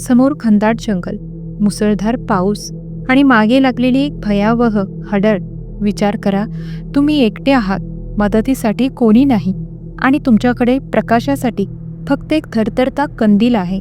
समोर खंदाट जंगल मुसळधार पाऊस आणि मागे लागलेली एक भयावह हडळ. विचार करा तुम्ही एकटे आहात मदतीसाठी कोणी नाही आणि तुमच्याकडे प्रकाशासाठी फक्त एक थरथरता कंदील आहे.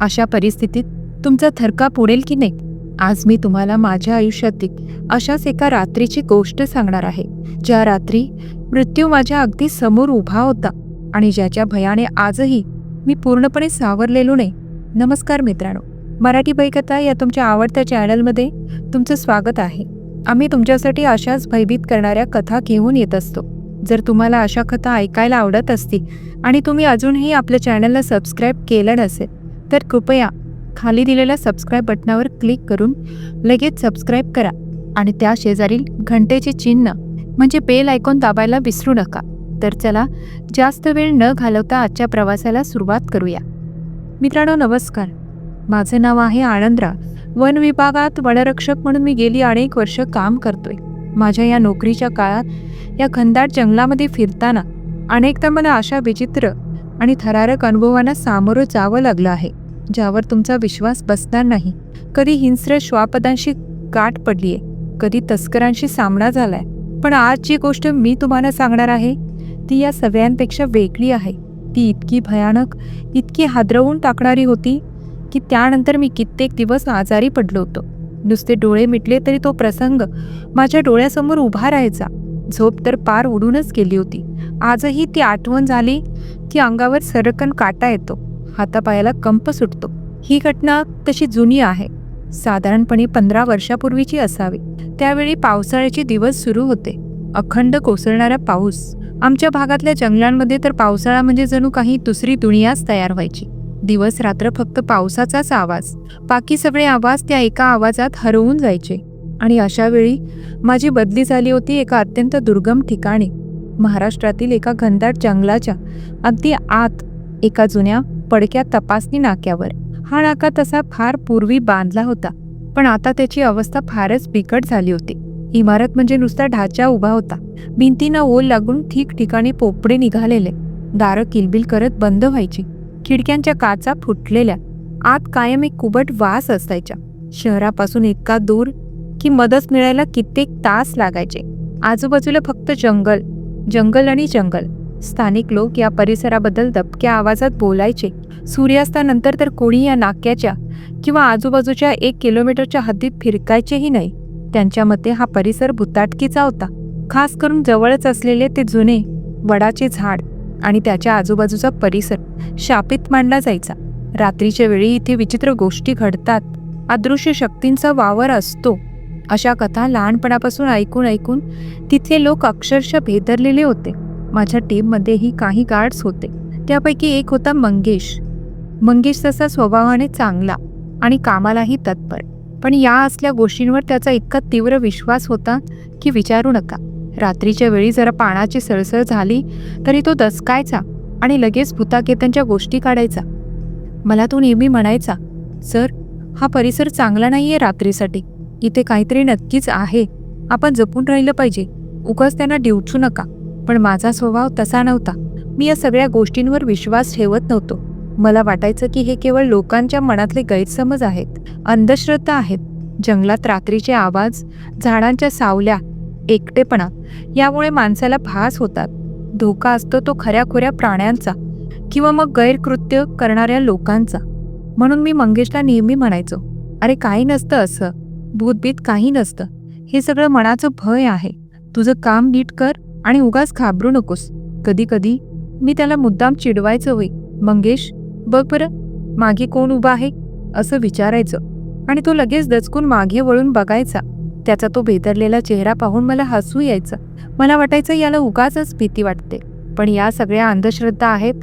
अशा परिस्थितीत तुमचा थरका पुडेल की नाही? आज मी तुम्हाला माझ्या आयुष्यातील अशाच एका रात्रीची गोष्ट सांगणार आहे ज्या रात्री मृत्यू माझ्या अगदी समोर उभा होता आणि ज्याच्या भयाने आजही मी पूर्णपणे सावरलेलो नाही. नमस्कार मित्रांनो मराठी भयकथा या तुमच्या आवडत्या चॅनलमध्ये तुमचं स्वागत आहे. आम्ही तुमच्यासाठी अशाच भयभीत करणाऱ्या कथा घेऊन येत असतो. जर तुम्हाला अशा कथा ऐकायला आवडत असतील आणि तुम्ही अजूनही आपल्या चॅनलला सबस्क्राईब केलं नसेल तर कृपया खाली दिलेल्या सबस्क्राईब बटनावर क्लिक करून लगेच सबस्क्राईब करा आणि त्या शेजारील घंटेचे चिन्ह म्हणजे बेल ऐकून दाबायला विसरू नका. तर चला जास्त वेळ न घालवता आजच्या प्रवासाला सुरुवात करूया. मित्रांनो नमस्कार. माझं नाव आहे आनंदराव वन विभागात वनरक्षक म्हणून मी गेली अनेक वर्ष काम करतोय. माझ्या या नोकरीच्या काळात या खंदाट जंगलामध्ये फिरताना अनेकदा मला अशा विचित्र आणि थरारक अनुभवांना सामोरं जावं लागलं आहे ज्यावर तुमचा विश्वास बसणार नाही. कधी हिंस्र श्वापदांशी गाठ पडली आहे कधी तस्करांशी सामना झालाय. पण आज जी गोष्ट मी तुम्हाला सांगणार आहे ती या सगळ्यांपेक्षा वेगळी आहे. ती इतकी भयानक इतकी हादरवून टाकणारी होती की त्यानंतर मी कित्येक दिवस आजारी पडलो होतो. नुसते डोळे मिटले तरी तो प्रसंग माझ्या डोळ्यासमोर उभा राहायचा. झोप तर पार उडूनच गेली होती. आजही ती आठवण झाली की अंगावर सरकन काटा येतो हातापायाला कंप सुटतो. ही घटना तशी जुनी आहे. साधारणपणे पंधरा वर्षापूर्वीची असावी. त्यावेळी पावसाळ्याचे दिवस सुरू होते. अखंड कोसळणारा पाऊस. आमच्या भागातल्या जंगलांमध्ये तर पावसाळा म्हणजे जणू काही दुसरी दुनियाच तयार व्हायची. दिवस रात्र फक्त पावसाचाच आवाज. बाकी सगळे आवाज त्या एका आवाजात हरवून जायचे. आणि अशा वेळी माझी बदली झाली होती एका अत्यंत दुर्गम ठिकाणी. महाराष्ट्रातील एका घनदाट जंगलाच्या अगदी आत एका जुन्या पडक्या तपासणी नाक्यावर. हा नाका तसा फार पूर्वी बांधला होता. पण आता त्याची अवस्था फारच बिकट झाली होती. इमारत म्हणजे नुसता ढाचा उभा होता. भिंतींना ओल लागून ठिकठिकाणी पोपडे निघालेले. दारं किलबिल करत बंद व्हायची. खिडक्यांच्या काचा फुटलेल्या. आत कायम एक कुबट वास असायच्या शहरापासून इतका दूर की मदत मिळायला कित्येक तास लागायचे. आजूबाजूला फक्त जंगल जंगल आणि जंगल. स्थानिक लोक या परिसराबद्दल दबक्या आवाजात बोलायचे. सूर्यास्तानंतर तर कोणी या नाक्याच्या किंवा आजूबाजूच्या एक किलोमीटरच्या हद्दीत फिरकायचेही नाही. त्यांच्या मते हा परिसर भुताटकीचा होता. खास करून जवळच असलेले ते जुने वडाचे झाड आणि त्याच्या आजूबाजूचा परिसर शापित मानला जायचा. रात्रीच्या वेळी इथे विचित्र गोष्टी घडतात. अदृश्य शक्तींचा वावर असतो. अशा कथा लहानपणापासून ऐकून ऐकून तिथले लोक अक्षरशः भेदरलेले होते. माझ्या टीममध्येही काही गार्ड्स होते. त्यापैकी एक होता मंगेश. मंगेश तसा स्वभावाने चांगला आणि कामालाही तत्पर. पण या असल्या गोष्टींवर त्याचा इतका तीव्र विश्वास होता की विचारू नका. रात्रीच्या वेळी जरा पाण्याची सळसळ झाली तरी तो दसकायचा आणि लगेच भूताकेतांच्या गोष्टी काढायचा. मला तो नेहमी म्हणायचा सर हा परिसर चांगला नाही आहे रात्रीसाठी. इथे काहीतरी नक्कीच आहे. आपण जपून राहिलं पाहिजे. उगाच त्यांना डिवचू नका. पण माझा स्वभाव तसा नव्हता. मी या सगळ्या गोष्टींवर विश्वास ठेवत नव्हतो. मला वाटायचं की हे केवळ लोकांच्या मनातले गैरसमज आहेत. अंधश्रद्धा आहेत. जंगलात रात्रीचे आवाज झाडांच्या सावल्या एकटेपणा यामुळे माणसाला भास होतात. धोका असतो तो खऱ्याखुऱ्या प्राण्यांचा किंवा मग गैरकृत्य करणाऱ्या लोकांचा. म्हणून मी मंगेशला नेहमी म्हणायचो अरे काही नसतं असं. भूतभीत काही नसतं. हे सगळं मनाचं भय आहे. तुझं काम नीट कर आणि उगाच घाबरू नकोस. कधी कधी मी त्याला मुद्दाम चिडवायचं होई मंगेश बघ बरं मागे कोण उभा आहे? असं विचारायचं. आणि तो लगेच दचकून मागे वळून बघायचा. त्याचा तो भेदरलेला चेहरा पाहून मला हसू यायचं. मला वाटायचं याला उगाचच भीती वाटते. पण या सगळ्या अंधश्रद्धा आहेत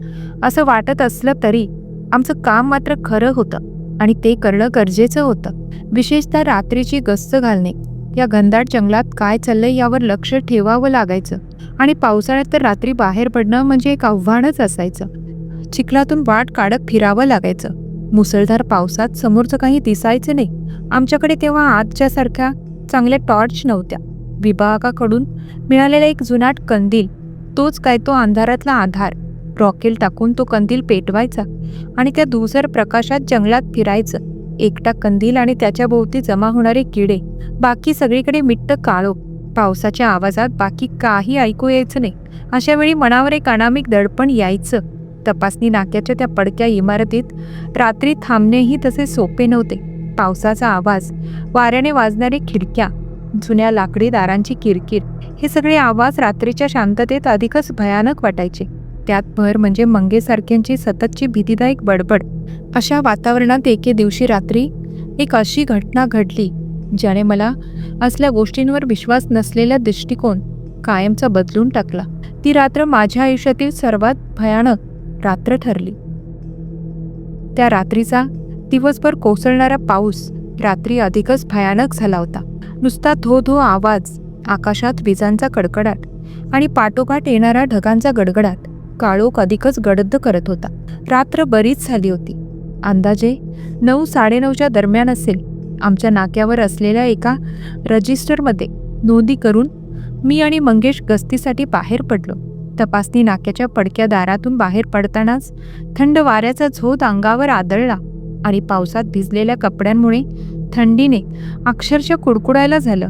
असं वाटत असलं तरी आमचं काम मात्र खरं होतं. आणि ते करणं गरजेचं होतं. विशेषतः रात्रीची गस्त घालणे. या घनदाट जंगलात काय चाललंय यावर लक्ष ठेवावं लागायचं. आणि पावसाळ्यात तर रात्री बाहेर पडणं म्हणजे एक आव्हानच असायचं. चिखलातून वाट काढत फिरावं लागायचं. मुसळधार पावसात समोरचं काही दिसायचं नाही. आमच्याकडे तेव्हा आजच्यासारख्या चांगल्या टॉर्च नव्हत्या. विभागाकडून मिळालेला एक जुनाट कंदील तोच काय तो अंधारातला आधार. रॉकेल टाकून तो कंदील पेटवायचा आणि त्या धुसर प्रकाशात जंगलात फिरायचं. एकटा कंदील आणि त्याच्या भोवती जमा होणारे किडे. बाकी सगळीकडे मिट्ट काळो. पावसाच्या आवाजात बाकी काही ऐकू यायचं नाही. अशा वेळी मनावर एक अनामिक दडपण यायचं. तपासणी नाक्याच्या त्या पडक्या इमारतीत रात्री थांबणेही तसे सोपे नव्हते. पावसाचा आवाज वाऱ्याने वाजणारी खिडक्या जुन्या लाकडी दारांची किरकिर हे सगळे आवाज रात्रीच्या शांततेत अधिकच भयानक वाटायचे. त्यात भर म्हणजे मंगेसारख्यांची सततची भीतीदायक बडबड. अशा वातावरणात एके दिवशी रात्री एक अशी घटना घडली ज्याने मला असल्या गोष्टींवर विश्वास नसलेला दृष्टिकोन कायमचा बदलून टाकला. ती रात्र माझ्या आयुष्यातील सर्वात भयानक रात्र ठरली. त्या रात्रीचा दिवसभर कोसळणारा पाऊस रात्री अधिकच भयानक झाला होता. नुसता धो धो आवाज आकाशात विजांचा कडकडाट आणि पाठोपाठ येणारा ढगांचा गडगडाट काळोख अधिकच गडद करत होता. रात्र बरीच झाली होती. अंदाजे नऊ साडेनऊच्या दरम्यान असेल आमच्या नाक्यावर असलेल्या एका रजिस्टरमध्ये नोंदी करून मी आणि मंगेश गस्तीसाठी बाहेर पडलो. तपासणी नाक्याच्या पडक्या दारातून बाहेर पडतानाच थंड वाऱ्याचा झोत अंगावर आदळला आणि पावसात भिजलेल्या कपड्यांमुळे थंडीने अक्षरशः कुडकुडायला झालं.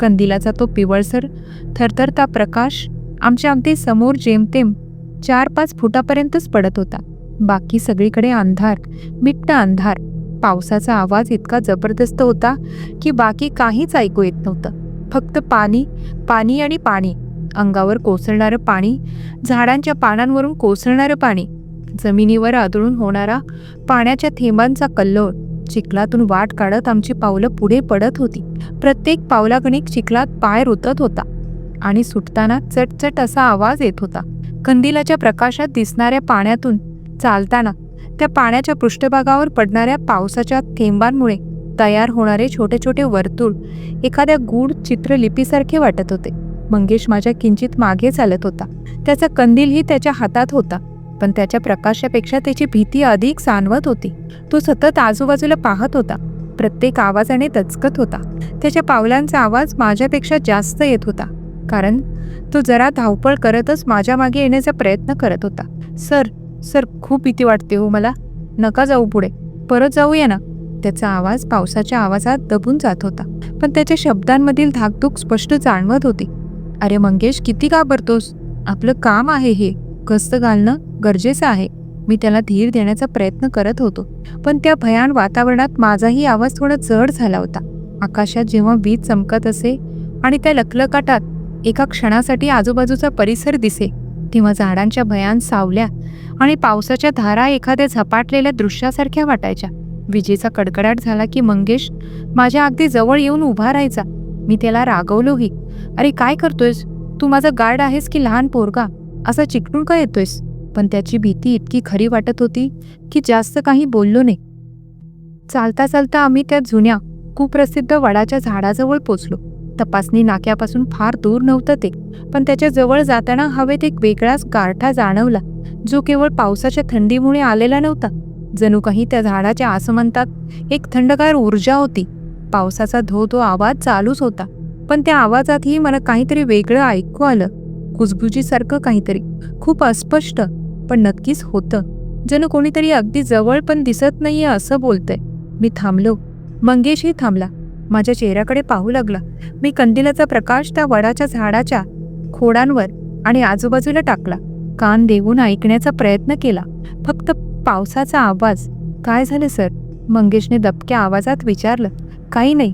कंदिलाचा तो पिवळसर थरथरता प्रकाश आमच्या अगदी समोर जेमतेम चार पाच फुटापर्यंतच पडत होता. बाकी सगळीकडे अंधार मिट्ट अंधार. पावसाचा आवाज इतका जबरदस्त होता की बाकी काहीच ऐकू येत नव्हतं. फक्त पाणी पाणी आणि पाणी. अंगावर कोसळणारं पाणी झाडांच्या पानांवरून कोसळणारं पाणी जमिनीवर आदळून होणारा पाण्याच्या थेंबांचा कल्लोळ चिखलातून वाट काढत आमची पावलं पुढे पडत होती. प्रत्येक पावलागणिक चिखलात पाय रुतत होता आणि सुटताना चटचट असा आवाज येत होता. कंदिलाच्या प्रकाशात दिसणाऱ्या पाण्यातून चालताना त्या पाण्याच्या पृष्ठभागावर पडणाऱ्या पावसाच्या थेंबांमुळे तयार होणारे छोटे छोटे वर्तुळ एखाद्या गूढ चित्रलिपीसारखे वाटत होते. मंगेश माझ्या किंचित मागे चालत होता. त्याचा कंदीलही त्याच्या हातात होता पण त्याच्या प्रकाशापेक्षा त्याची भीती अधिक जाणवत होती. तो सतत आजूबाजूला पाहत होता प्रत्येक आवाजाने दचकत होता. त्याच्या पावलांचा आवाज माझ्यापेक्षा जास्त येत होता कारण तो जरा धावपळ करतच माझ्या मागे येण्याचा प्रयत्न करत होता. सर सर खूप भीती वाटते हो मला. नका जाऊ पुढे. परत जाऊया ना. त्याचा आवाज पावसाच्या आवाजात दबून जात होता पण त्याच्या शब्दांमधील धाकधूक स्पष्ट जाणवत होती. अरे मंगेश किती घाबरतोस? आपलं काम आहे हे. गस्त घालणं गरजेचं आहे. मी त्याला धीर देण्याचा प्रयत्न करत होतो. पण त्या भयान वातावरणात माझाही आवाज थोडा जड झाला होता. आकाशात जेव्हा वीज चमकत असे आणि त्या लखलकाटात एका क्षणासाठी आजूबाजूचा परिसर दिसे तेव्हा झाडांच्या भयान सावल्या आणि पावसाच्या धारा एखाद्या झपाटलेल्या दृश्यासारख्या वाटायच्या. विजेचा कडकडाट झाला की मंगेश माझ्या अगदी जवळ येऊन उभा राहायचा. मी त्याला रागवलोही अरे काय करतोयस? तू माझा गार्ड आहेस की लहान पोरगा? असा चिकटून का येतोयस? पण त्याची भीती इतकी खरी वाटत होती की जास्त काही बोललो नाही. चालता चालता आम्ही त्या जुन्या कुप्रसिद्ध वडाच्या झाडाजवळ पोचलो. तपासणी नाक्यापासून फार दूर नव्हतं ते पण त्याच्याजवळ जाताना हवेत एक वेगळाच गारठा जाणवला जो केवळ पावसाच्या थंडीमुळे आलेला नव्हता. जणू काही त्या झाडाच्या आसमंतात एक थंडगार ऊर्जा होती. पावसाचा धो धो आवाज चालूच होता. पण त्या आवाजातही मला काहीतरी वेगळं ऐकू आलं. कुजबुजीसारखं काहीतरी. खूप अस्पष्ट पण नक्कीच होतं. जणू कोणीतरी अगदी जवळ पण दिसत नाहीये असं बोलतंय. मी थांबलो. मंगेशही थांबला. माझ्या चेहऱ्याकडे पाहू लागला. मी कंदिलाचा प्रकाश त्या वडाच्या झाडाच्या खोडांवर आणि आजूबाजूला टाकला. कान देऊन ऐकण्याचा प्रयत्न केला. फक्त पावसाचा आवाज. काय झालं सर? मंगेशने दबक्या आवाजात विचारलं. काही नाही.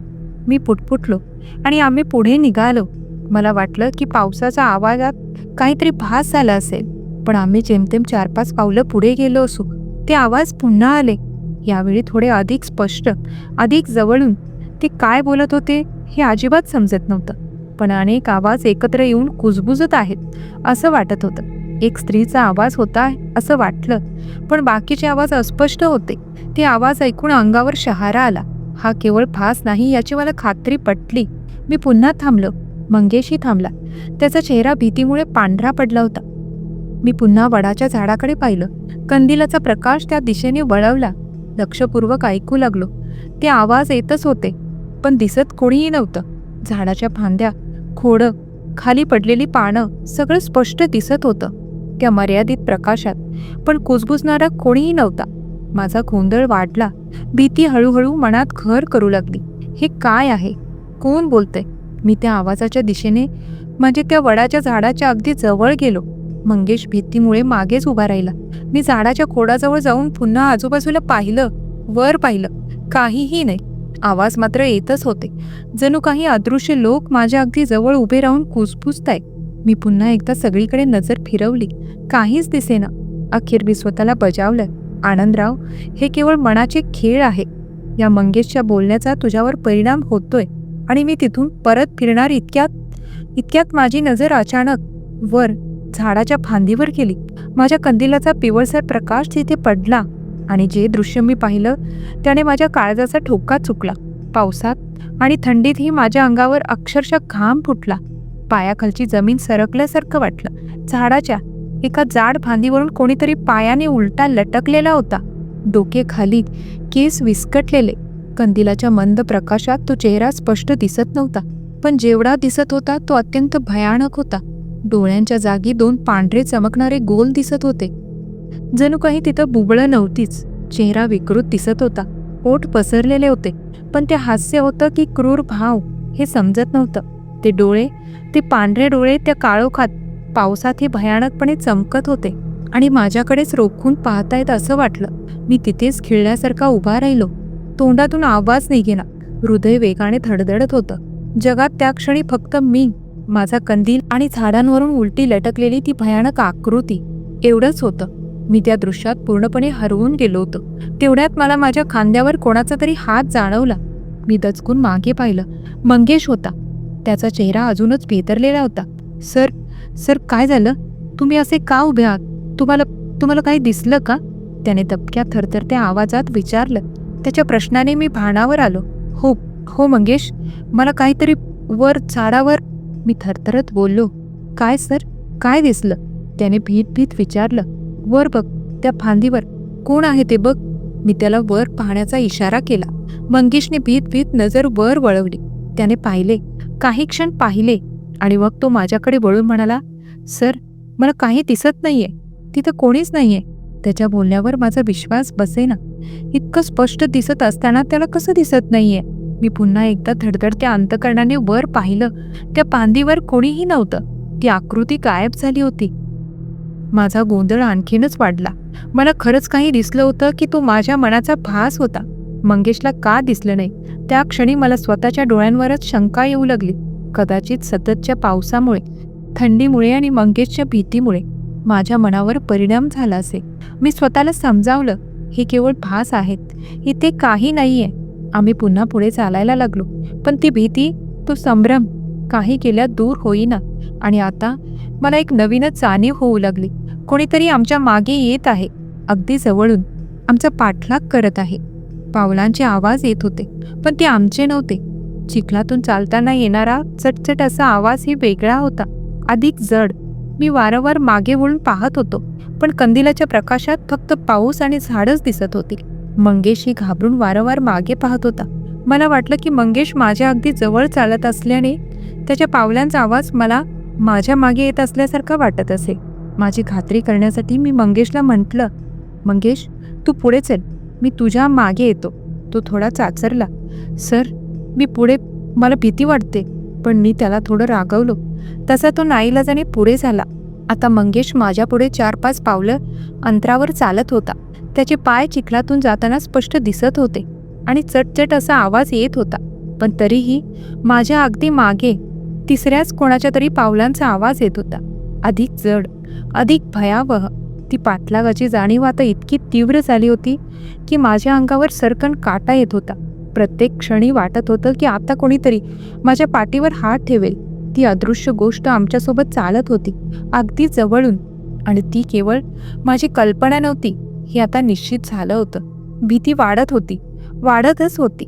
मी पुटपुटलो आणि आम्ही पुढे निघालो. मला वाटलं की पावसाच्या आवाजात काहीतरी भास झाला असेल पण आम्ही जेमतेम चार पाच पावलं पुढे गेलो असू ते आवाज पुन्हा आले. यावेळी थोडे अधिक स्पष्ट अधिक जवळून ते काय बोलत होते हे अजिबात समजत नव्हतं पण अनेक आवाज एकत्र येऊन कुजबुजत आहेत असं वाटत होतं. एक स्त्रीचा आवाज होता असं वाटलं पण बाकीचे आवाज अस्पष्ट होते. ते आवाज ऐकून अंगावर शहारा आला. हा केवळ फास नाही याची मला खात्री पटली. मी पुन्हा थांबलो. मंगेशही थांबला. त्याचा चेहरा भीतीमुळे पांढरा पडला होता. मी पुन्हा वडाच्या झाडाकडे पाहिलं. कंदिलाचा प्रकाश त्या दिशेने वळवला. लक्षपूर्वक ऐकू लागलो. ते आवाज येतच होते पण दिसत कोणीही नव्हतं. झाडाच्या फांद्या खोडं खाली पडलेली पानं सगळं स्पष्ट दिसत होतं. त्या मर्यादित प्रकाशात. पण कुजबुजणारा कोणीही नव्हता. माझा गोंधळ वाढला. भीती हळूहळू मनात घर करू लागली. हे काय आहे? कोण बोलतंय? मी त्या आवाजाच्या दिशेने म्हणजे त्या वडाच्या झाडाच्या अगदी जवळ गेलो. मंगेश भीतीमुळे मागेच उभा राहिला. मी झाडाच्या खोडाजवळ जाऊन पुन्हा आजूबाजूला पाहिलं वर पाहिलं. काहीही नाही. आवाज मात्र येतच होते. जणू काही अदृश्य लोक माझ्या अगदी जवळ उभे राहून कुजबुजतायत. मी पुन्हा एकदा सगळीकडे नजर फिरवली. काहीच दिसेना. अखेर मी स्वतःला बजावलं. आनंदराव हे केवळ मनाचे खेळ आहे. या मंगेशच्या बोलण्याचा तुझ्यावर परिणाम होतोय आणि मी तिथून परत फिरणार इतक्यात इतक्यात माझी नजर अचानक वर झाडाच्या फांदीवर गेली. माझ्या कंदिलाचा पिवळसर प्रकाश तिथे पडला आणि जे दृश्य मी पाहिलं त्याने माझ्या काळजाचा ठोका चुकला. पावसात आणि थंडीतही माझ्या अंगावर अक्षरशः घाम फुटला. पायाखालची जमीन सरकल्यासारखं वाटलं. झाडाच्या एका जाड फांदीवरून कोणीतरी पायाने उलटा लटकलेला होता. डोके खाली केस विस्कटलेले. कंदिलाच्या मंद प्रकाशात तो चेहरा स्पष्ट दिसत नव्हता पण जेवढा दिसत होता तो अत्यंत भयानक होता. डोळ्यांच्या जागी दोन पांढरे चमकणारे गोल दिसत होते. जणू काही तिथं बुबळं नव्हतीच. चेहरा विकृत दिसत होता. ओठ पसरलेले होते पण ते हास्य होतं की क्रूर भाव हे समजत नव्हतं. ते डोळे ते पांढरे डोळे त्या काळोखात पावसात हे भयानकपणे चमकत होते आणि माझ्याकडेच रोखून पाहतायत असं वाटलं. मी तिथेच खिळल्यासारखा उभा राहिलो. तोंडातून आवाज निघेला हृदय वेगाने धडधडत होतं. जगात त्या क्षणी फक्त मी माझा कंदील आणि झाडांवरून उलटी लटकलेली ती भयानक आकृती. एवढंच होतं. मी त्या दृश्यात पूर्णपणे हरवून गेलो होतो. तेवढ्यात मला माझ्या खांद्यावर कोणाचा तरी हात जाणवला. मी दचकून मागे पाहिलं. मंगेश होता. त्याचा चेहरा अजूनच भेदरलेला होता. सर सर काय झालं? तुम्ही असे का उभे आहात? तुम्हाला तुम्हाला काही दिसलं का? त्याने दबक्या थरथरत्या आवाजात विचारलं. त्याच्या प्रश्नाने मी भानावर आलो. हो हो मंगेश मला काहीतरी वर झाडावर मी थरथरत बोललो. काय सर? काय दिसलं? त्याने भीत भीत विचारलं. वर बघ त्या फांदीवर. कोण आहे ते बघ. मी त्याला वर पाहण्याचा इशारा केला. मंगेशने भीत भीत नजर वर वळवली. त्याने पाहिले. काही क्षण पाहिले. आणि मग तो माझ्याकडे वळून म्हणाला सर मला काही दिसत नाहीये. तिथं कोणीच नाहीये. त्याच्या बोलण्यावर माझा विश्वास बसेना. इतकं स्पष्ट दिसत असताना त्याला कसं दिसत नाहीये? मी पुन्हा एकदा धडधडत्या अंतकरणाने वर पाहिलं. त्या पांदीवर कोणीही नव्हतं. ती आकृती गायब झाली होती. माझा गोंधळ आणखीनच वाढला. मला खरंच काही दिसलं होतं की तो माझ्या मनाचा भास होता. मंगेशला का दिसलं नाही? त्या क्षणी मला स्वतःच्या डोळ्यांवरच शंका येऊ लागली. कदाचित सततच्या पावसामुळे थंडीमुळे आणि मंगेशच्या भीतीमुळे माझ्या मनावर परिणाम झाला असे. मी स्वतःला समजावलं हे केवळ भास आहेत. इथे काही नाही आहे आम्ही पुन्हा पुढे चालायला लागलो. पण ती भीती तो संभ्रम काही केल्या दूर होईना. आणि आता मला एक नवीनच जाणीव होऊ लागली. कोणीतरी आमच्या मागे येत आहे. अगदी जवळून आमचा पाठलाग करत आहे. पावलांचे आवाज येत होते पण ते आमचे नव्हते. चिखलातून चालताना येणारा चटचट असा आवाजही वेगळा होता. अधिक जड. मी वारंवार मागे वळून पाहत होतो पण कंदिलाच्या प्रकाशात फक्त पाऊस आणि झाडच दिसत होती. मंगेश ही घाबरून वारंवार मागे पाहत होता. मला वाटलं की मंगेश माझ्या अगदी जवळ चालत असल्याने त्याच्या पावलांचा आवाज मला माझ्या मागे येत असल्यासारखा वाटत असे. माझी खात्री करण्यासाठी मी मंगेशला म्हटलं मंगेश तू पुढे चल. मी तुझ्या मागे येतो. तो थोडा चाचरला. सर मी पुढे मला भीती वाटते. पण मी त्याला थोडं रागवलो. तसा तो नाईलाजाने पुढे झाला. आता मंगेश माझ्यापुढे चार पाच पावलं अंतरावर चालत होता. त्याचे पाय चिखलातून जाताना स्पष्ट दिसत होते आणि चटचट असा आवाज येत होता. पण तरीही माझ्या अगदी मागे तिसऱ्याच कोणाच्या तरी पावलांचा आवाज येत होता. अधिक जड अधिक भयावह ती पाठलागाची जाणीव आता इतकी तीव्र झाली होती की माझ्या अंगावर सरकन काटा येत होता. प्रत्येक क्षणी वाटत होतं की आता कोणीतरी माझ्या पाठीवर हात ठेवेल. ती अदृश्य गोष्ट आमच्यासोबत चालत होती अगदी जवळून. आणि ती केवळ माझी कल्पना नव्हती हे आता निश्चित झालं होतं. भीती वाढत होती वाढतच होती.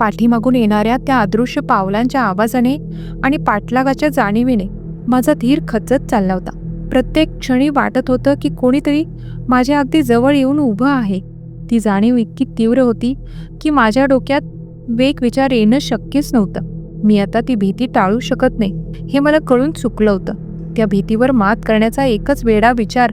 पाठीमागून येणाऱ्या त्या अदृश्य पावलांच्या आवाजाने आणि पाठलागाच्या जाणीवेने माझा धीर खचत चालला होता. प्रत्येक क्षणी वाटत होतं की कोणीतरी माझ्या अगदी जवळ येऊन उभं आहे. ती जाणीव इतकी तीव्र होती की माझ्या डोक्यात वेग विचार येणं शक्यच नव्हतं. मी आता ती भीती टाळू शकत नाही हे मला कळून चुकलं होतं. त्या भीतीवर मात करण्याचा एकच वेडा विचार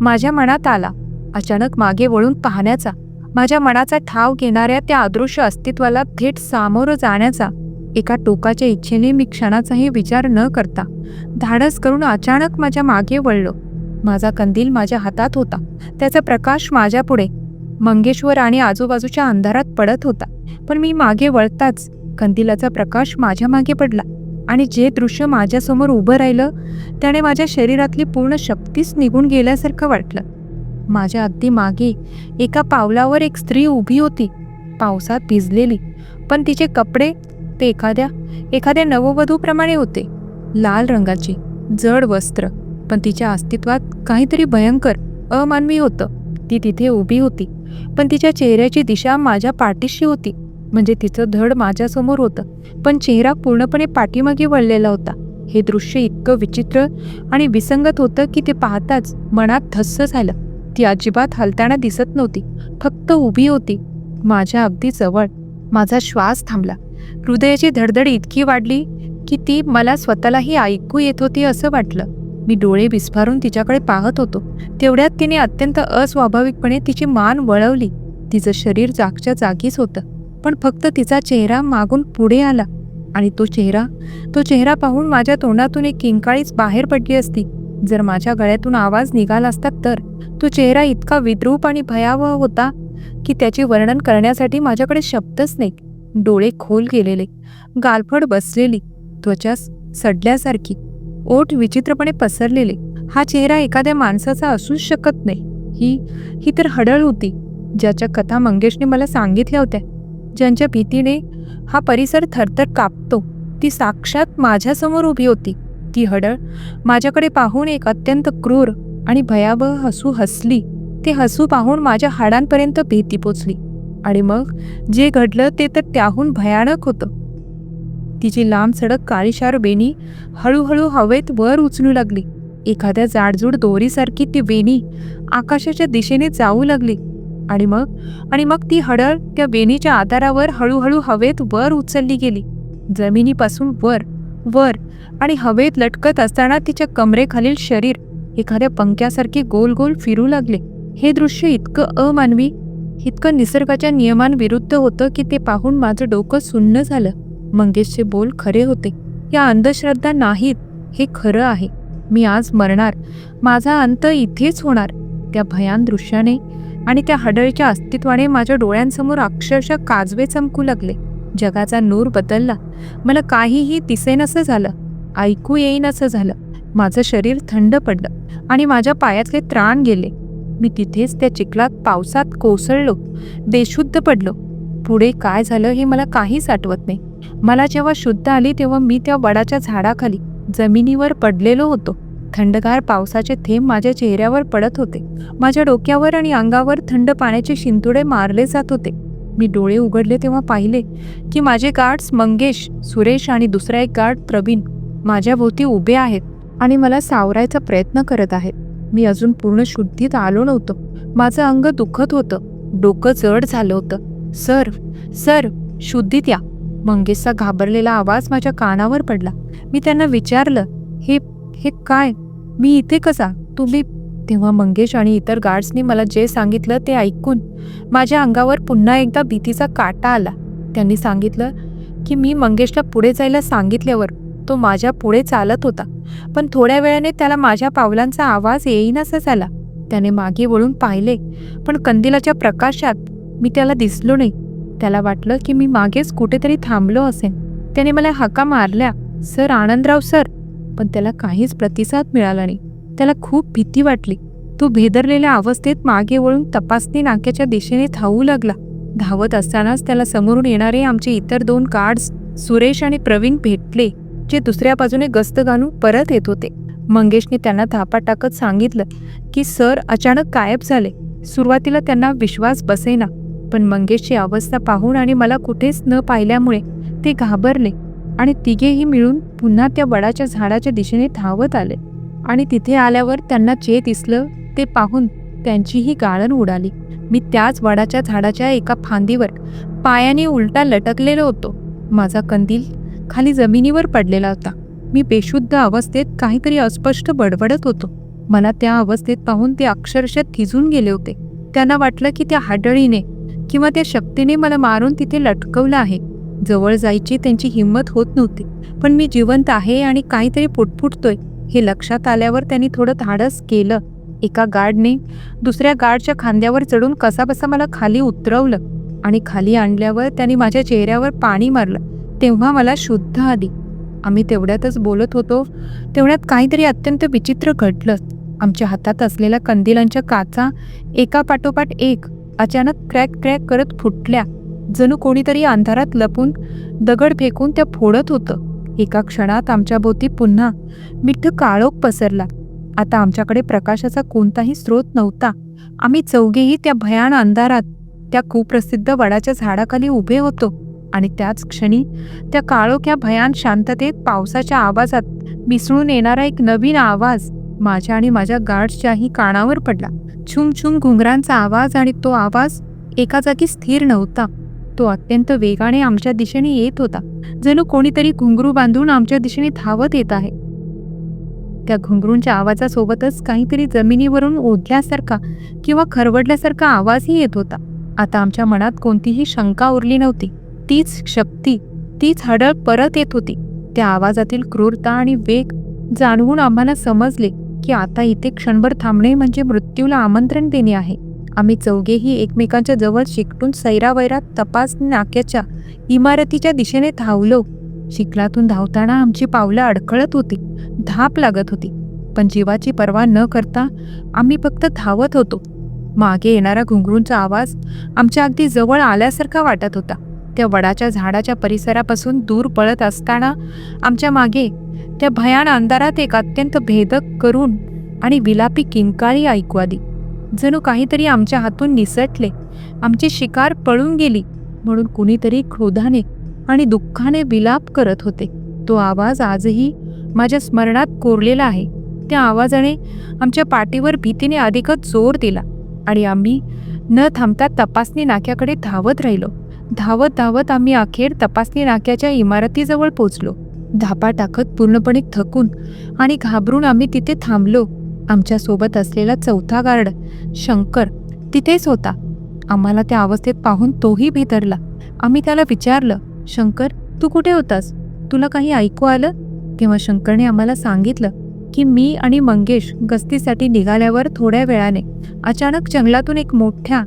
माझ्या मनात आला अचानक मागे वळून पाहण्याचा. माझ्या मनाचा ठाव घेणाऱ्या त्या अदृश्य अस्तित्वाला थेट सामोरं जाण्याचा. एका टोकाच्या इच्छेने मी क्षणाचाही विचार न करता धाडस करून अचानक माझ्या मागे वळलो. माझा कंदील माझ्या हातात होता. त्याचा प्रकाश माझ्यापुढे मंगेश्वर आणि आजूबाजूच्या अंधारात पडत होता. पण मी मागे वळताच कंदिलाचा प्रकाश माझ्या मागे पडला आणि जे दृश्य माझ्यासमोर उभं राहिलं त्याने माझ्या शरीरातली पूर्ण शक्तीच निघून गेल्यासारखं वाटलं. माझ्या अगदी मागे एका पावलावर एक स्त्री उभी होती. पावसात भिजलेली पण तिचे कपडे ते एखाद्या एखाद्या नववधूप्रमाणे होते. लाल रंगाचे जड वस्त्र पण तिच्या अस्तित्वात काहीतरी भयंकर अमानवी होतं. ती तिथे उभी होती. पण तिच्या चेहऱ्याची दिशा माझ्या पाठीशी होती. म्हणजे तिचं धड माझ्यासमोर होतं. पण चेहरा पूर्णपणे पाठीमागे वळलेला होता. हे दृश्य इतकं विचित्र आणि विसंगत होतं की ते पाहताच मनात धस्स झालं. ती अजिबात हलताना दिसत नव्हती. फक्त उभी होती. माझ्या अगदी जवळ. माझा श्वास थांबला. हृदयाची धडधड इतकी वाढली की ती मला स्वतःलाही ऐकू येत होती असं वाटलं. मी डोळे विस्फारून तिच्याकडे पाहत होतो. तेवढ्यात तिने अत्यंत अस्वाभाविकपणे तिची मान वळवली. तिचं शरीर जागच्या जागीच होतं. पण फक्त तिचा चेहरा मागून पुढे आला आणि तो चेहरा तो चेहरा पाहून माझ्या तोंडातून एक किंकाळीच बाहेर पडली असती. जर माझ्या गळ्यातून आवाज निघाला असता तर तो चेहरा इतका विद्रूप आणि भयावह होता की त्याचे वर्णन करण्यासाठी माझ्याकडे शब्दच नाही. डोळे खोल गेलेले. गालफड बसलेली. त्वचा सडल्यासारखी. ओठ विचित्रपणे पसरलेले. हा चेहरा एखाद्या माणसाचा असूच शकत नाही. ही ही तर हडळ होती ज्याच्या कथा मंगेशने मला सांगितल्या होत्या. ज्यांच्या भीतीने हा परिसर थरथर कापतो. ती साक्षात माझ्यासमोर उभी होती. ती हडळ माझ्याकडे पाहून एक अत्यंत क्रूर आणि भयावह हसू हसली. ते हसू पाहून माझ्या हाडांपर्यंत भीती पोचली. आणि मग जे घडलं ते तर त्याहून भयानक होतं. तिची लांब सडक काळीशार वेणी हळूहळू हवेत वर उचलू लागली. एखाद्या जाडजूड दोरीसारखी ती वेणी आकाशाच्या दिशेने जाऊ लागली. आणि मग आणि मग ती हडळ त्या वेणीच्या आधारावर हळूहळू हवेत वर उचलली गेली. जमिनीपासून वर वर आणि हवेत लटकत असताना तिच्या कमरेखालील शरीर एखाद्या पंख्यासारखे गोल गोल फिरू लागले. हे दृश्य इतकं अमानवी इतकं निसर्गाच्या नियमांविरुद्ध होतं की ते पाहून माझं डोकं सुन्न झालं. मंगेशचे बोल खरे होते. या अंधश्रद्धा नाहीत हे खरं आहे. मी आज मरणार. माझा अंत इथेच होणार. त्या भयान दृश्याने आणि त्या हडळच्या अस्तित्वाने माझ्या डोळ्यांसमोर अक्षरशः काजवे चमकू लागले. जगाचा नूर बदलला. मला काहीही दिसेनसं झालं. ऐकू येईनसं झालं. माझं शरीर थंड पडलं आणि माझ्या पायातले त्राण गेले. मी तिथेच त्या चिखलात पावसात कोसळलो. बेशुद्ध पडलो. पुढे काय झालं हे मला काहीच आठवत नाही. मला जेव्हा शुद्ध आली तेव्हा मी त्या वडाच्या झाडाखाली जमिनीवर पडलेलो होतो. थंडगार पावसाचे थेंब माझ्या चेहऱ्यावर पडत होते. माझ्या डोक्यावर आणि अंगावर थंड पाण्याचे शिंतुडे मारले जात होते. मी डोळे उघडले तेव्हा पाहिले की माझे गार्ड्स मंगेश सुरेश आणि दुसरा एक गार्ड प्रवीण माझ्या भोवती उभे आहेत आणि मला सावरायचा प्रयत्न करत आहेत. मी अजून पूर्ण शुद्धीत आलो नव्हतो. माझं अंग दुखत होतं. डोकं जड झालं होतं. सर सर शुद्धीत या. मंगेशचा घाबरलेला आवाज माझ्या कानावर पडला. मी त्यांना विचारलं हे हे काय? मी इथे कसा? तुम्ही तेव्हा मंगेश आणि इतर गार्ड्सनी मला जे सांगितलं ते ऐकून माझ्या अंगावर पुन्हा एकदा भीतीचा काटा आला. त्यांनी सांगितलं की मी मंगेशला पुढे जायला सांगितल्यावर तो माझ्या पुढे चालत होता पण थोड्या वेळाने त्याला माझ्या पावलांचा आवाज येईनासा झाला. त्याने मागे वळून पाहिले पण कंदिलाच्या प्रकाशात मी त्याला दिसलो नाही. त्याला वाटलं की मी मागेच कुठेतरी थांबलो असेन. त्याने मला हाका मारल्या. Sir Anandrao sir. पण त्याला काहीच प्रतिसाद मिळाला नाही. त्याला खूप भीती वाटली. तो भेदरलेल्या अवस्थेत मागे वळून तपासणी नाक्याच्या दिशेने धावू लागला. धावत असतानाच त्याला समोरून येणारे आमचे इतर दोन कार्ड्स सुरेश आणि प्रवीण भेटले जे दुसऱ्या बाजूने गस्त घालून परत येत होते. मंगेशने त्यांना धापा टाकत सांगितलं की सर अचानक गायब झाले. सुरुवातीला त्यांना विश्वास बसेना. पण मंगेशची अवस्था पाहून आणि मला कुठेच न पाहिल्यामुळे ते घाबरले आणि तिघेही मिळून पुन्हा त्या वडाच्या झाडाच्या दिशेने धावत आले. आणि तिथे आल्यावर त्यांना जे दिसलं ते पाहून त्यांचीही गाळण उडाली. मी त्याच वडाच्या झाडाच्या एका फांदीवर पायाने उलटा लटकलेलो होतो. माझा कंदील खाली जमिनीवर पडलेला होता. मी बेशुद्ध अवस्थेत काहीतरी अस्पष्ट बडबडत होतो. मला त्या अवस्थेत पाहून ते अक्षरशः थिजून गेले होते. त्यांना वाटलं की त्या हाडळीने किंवा त्या शक्तीने मला मारून तिथे लटकवलं आहे. जवळ जायची त्यांची हिंमत होत नव्हती. पण मी जिवंत आहे आणि काहीतरी पुटपुटतोय हे लक्षात आल्यावर त्यांनी थोडं धाडस केलं. एका गार्डने दुसऱ्या गार्डच्या खांद्यावर चढून कसाबसा मला खाली उतरवलं आणि खाली आणल्यावर त्यांनी माझ्या चेहऱ्यावर पाणी मारलं. तेव्हा मला शुद्ध आली. आम्ही तेवढ्यातच बोलत होतो. तेवढ्यात काहीतरी अत्यंत विचित्र घडलं. आमच्या हातात असलेल्या कंदिलांच्या काचा एका पाठोपाठ एक अचानक क्रॅक क्रॅक करत फुटल्या. जणू कोणीतरी अंधारात लपून दगड फेकून त्या फोडत होतं. एका क्षणात आमच्या भोवती पुन्हा मिठ्ठ काळोख पसरला. आता आमच्याकडे प्रकाशाचा कोणताही स्रोत नव्हता. आम्ही चौघेही त्या भयान अंधारात त्या कुप्रसिद्ध वडाच्या झाडाखाली उभे होतो आणि त्याच क्षणी त्या काळोख्या भयान शांततेत पावसाच्या आवाजात मिसळून येणारा एक नवीन आवाज माझ्या आणि माझ्या गार्ड्सच्याही कानावर पडला. छुम छुम घुंगरांचा आवाज आणि तो आवाज एका जागी स्थिर नव्हता. तो अत्यंत वेगाने आमच्या दिशेने येत होता. जणू कोणीतरी घुंगरू बांधून आमच्या दिशेने धावत येत आहे. त्या घुंगरूंच्या आवाजासोबतच काहीतरी जमिनीवरून ओढल्यासारखा किंवा खरवडल्यासारखा आवाजही येत होता. आता आमच्या मनात कोणतीही शंका उरली नव्हती. तीच शक्ती तीच हडळ परत येत होती. त्या आवाजातील क्रूरता आणि वेग जाणवून आम्हाला समजले. की आता इथे क्षणभर थांबणे म्हणजे मृत्यूला आमंत्रण देणे आहे. आम्ही चौघेही एकमेकांच्या जवळ शिकटून सैरावैरात तपास नाक्याच्या इमारतीच्या दिशेने धावलो. शिकलातून धावताना आमची पावलं अडखळत होती. धाप लागत होती. पण जीवाची पर्वा न करता आम्ही फक्त धावत होतो. मागे येणारा घुंगरूंचा आवाज आमच्या अगदी जवळ आल्यासारखा वाटत होता. त्या वडाच्या झाडाच्या परिसरापासून दूर पळत असताना आमच्या मागे त्या भयान अंधारात एक अत्यंत भेदक करून आणि विलापी किंकाळी ऐकू आली. जणू काहीतरी आमच्या हातून निसटले. आमची शिकार पळून गेली म्हणून कुणीतरी क्रोधाने आणि दुःखाने विलाप करत होते. तो आवाज आजही माझ्या स्मरणात कोरलेला आहे. त्या आवाजाने आमच्या पाठीवर भीतीने अधिकच जोर दिला आणि आम्ही न थांबता तपासणी नाक्याकडे धावत राहिलो. धावत धावत आम्ही अखेर तपासणी नाक्याच्या इमारतीजवळ पोचलो. धापा टाकत पूर्णपणे थकून आणि घाबरून आम्ही तिथे थांबलो. आमच्यासोबत असलेला चौथा गार्ड शंकर तिथेच होता. आम्हाला त्या अवस्थेत पाहून तोही भितरला आम्ही त्याला विचारलं शंकर तू कुठे होतास? तुला काही ऐकू आलं? तेव्हा शंकरने आम्हाला सांगितलं की मी आणि मंगेश गस्तीसाठी निघाल्यावर थोड्या वेळाने अचानक जंगलातून एक मोठ्या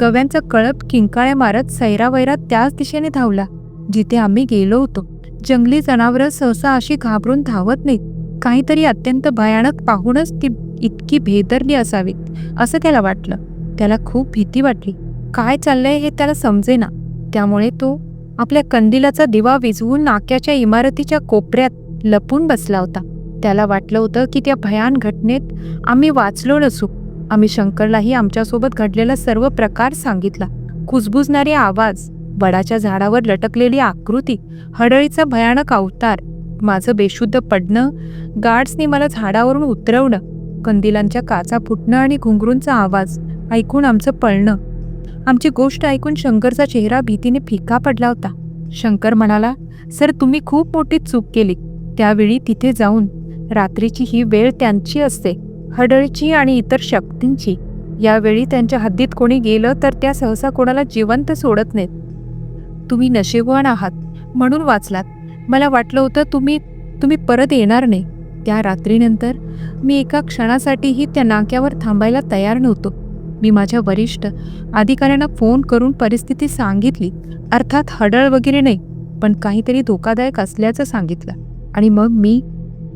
गव्यांचा कळप किंकाळ्या मारत सैरावैरा त्याच दिशेने धावला जिथे आम्ही गेलो होतो. जंगली जनावरं सहसा अशी घाबरून धावत नाहीत. काहीतरी अत्यंत भयानक पाहूनच ती इतकी भेदरली असावीत असं त्याला वाटलं. त्याला खूप भीती वाटली. काय चाललंय हे त्याला समजेना. त्यामुळे तो आपल्या कंदिलाचा दिवा विझवून नाक्याच्या इमारतीच्या कोपऱ्यात लपून बसला होता. त्याला वाटलं होतं की त्या भयान घटनेत आम्ही वाचलो नसू. आम्ही शंकरलाही आमच्यासोबत घडलेला सर्व प्रकार सांगितला. कुजबुजणारे आवाज वडाच्या झाडावर लटकलेली आकृती हडळीचा भयानक अवतार माझं बेशुद्ध पडणं गार्ड्सनी मला झाडावरून उतरवणं कंदिलांच्या काचा फुटणं आणि घुंगरूंचा आवाज ऐकून आमचं पळणं. आमची गोष्ट ऐकून शंकरचा चेहरा भीतीने फिका पडला होता. शंकर म्हणाला सर तुम्ही खूप मोठी चूक केली. त्यावेळी तिथे जाऊन रात्रीची ही वेळ त्यांची असते. हडळची आणि इतर शक्तींची. यावेळी त्यांच्या हद्दीत कोणी गेलं तर त्या सहसा कोणाला जिवंत सोडत नाहीत. तुम्ही नशेबवान आहात म्हणून वाचलात. मला वाटलं होतं तुम्ही तुम्ही परत येणार नाही. त्या रात्रीनंतर मी एका क्षणासाठीही त्या नाक्यावर थांबायला तयार नव्हतो. मी माझ्या वरिष्ठ अधिकाऱ्यांना फोन करून परिस्थिती सांगितली. अर्थात हडळ वगैरे नाही पण काहीतरी धोकादायक असल्याचं सांगितलं. आणि मग मी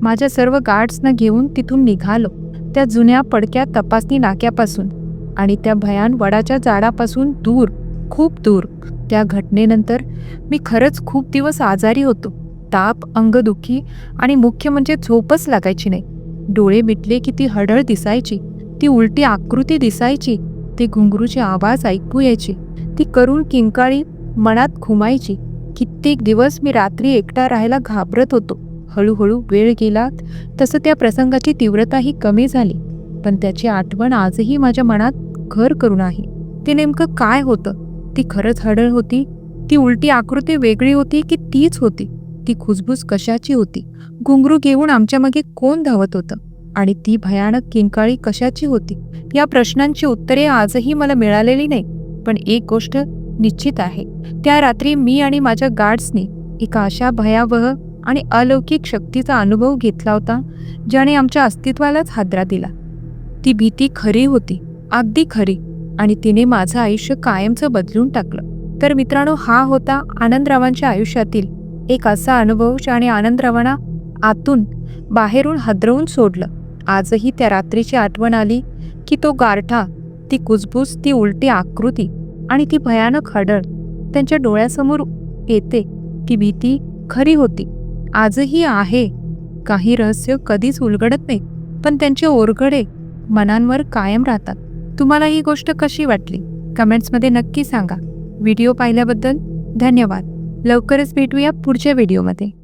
माझ्या सर्व गार्ड्सना घेऊन तिथून निघालो. त्या जुन्या पडक्या तपासणी नाक्यापासून आणि त्या भयान वडाच्या झाडापासून दूर खूप दूर. त्या घटनेनंतर मी खरंच खूप दिवस आजारी होतो. ताप अंगदुखी आणि मुख्य म्हणजे झोपच लागायची नाही. डोळे मिटले की ती हडळ दिसायची ती उलटी आकृती दिसायची ते घुंगरूचे आवाज ऐकू यायचे ती करुण किंकाळी मनात घुमायची. कित्येक दिवस मी रात्री एकटा राहायला घाबरत होतो. हळूहळू वेळ गेला तसं त्या प्रसंगाची तीव्रताही कमी झाली. पण त्याची आठवण आजही माझ्या मनात घर करून आहे ते नेमकं काय होतं? ती खरंच हडळ होती? ती उलटी आकृती वेगळी होती की तीच होती? ती खुसबूस कशाची होती? घुंगरू घेऊन आमच्या मागे कोण धावत होतं? आणि ती भयानक किंकाळी कशाची होती? या प्रश्नांची उत्तरे आजही मला मिळालेली नाही. पण एक गोष्ट निश्चित आहे. त्या रात्री मी आणि माझ्या गार्ड्सनी एका अशा भयावह आणि अलौकिक शक्तीचा अनुभव घेतला होता ज्याने आमच्या अस्तित्वालाच हादरा दिला. ती भीती खरी होती अगदी खरी आणि तिने माझं आयुष्य कायमचं बदलून टाकलं. तर मित्रांनो हा होता आनंदरावांच्या आयुष्यातील एक असा अनुभव ज्याने आनंदरावांना आतून बाहेरून हदरवून सोडलं. आजही त्या रात्रीची आठवण आली की तो गारठा ती कुजबूज ती उलटी आकृती आणि ती भयानक हडळ त्यांच्या डोळ्यासमोर येते. ती भीती खरी होती. आजही आहे. काही रहस्य कधीच उलगडत नाही पण त्यांचे ओरगडे मनांवर कायम राहतात. तुम्हाला ही गोष्ट कशी वाटली? कमेंट्समध्ये नक्की सांगा. व्हिडिओ पाहिल्याबद्दल धन्यवाद. लवकरच भेटूया पुढच्या व्हिडिओमध्ये.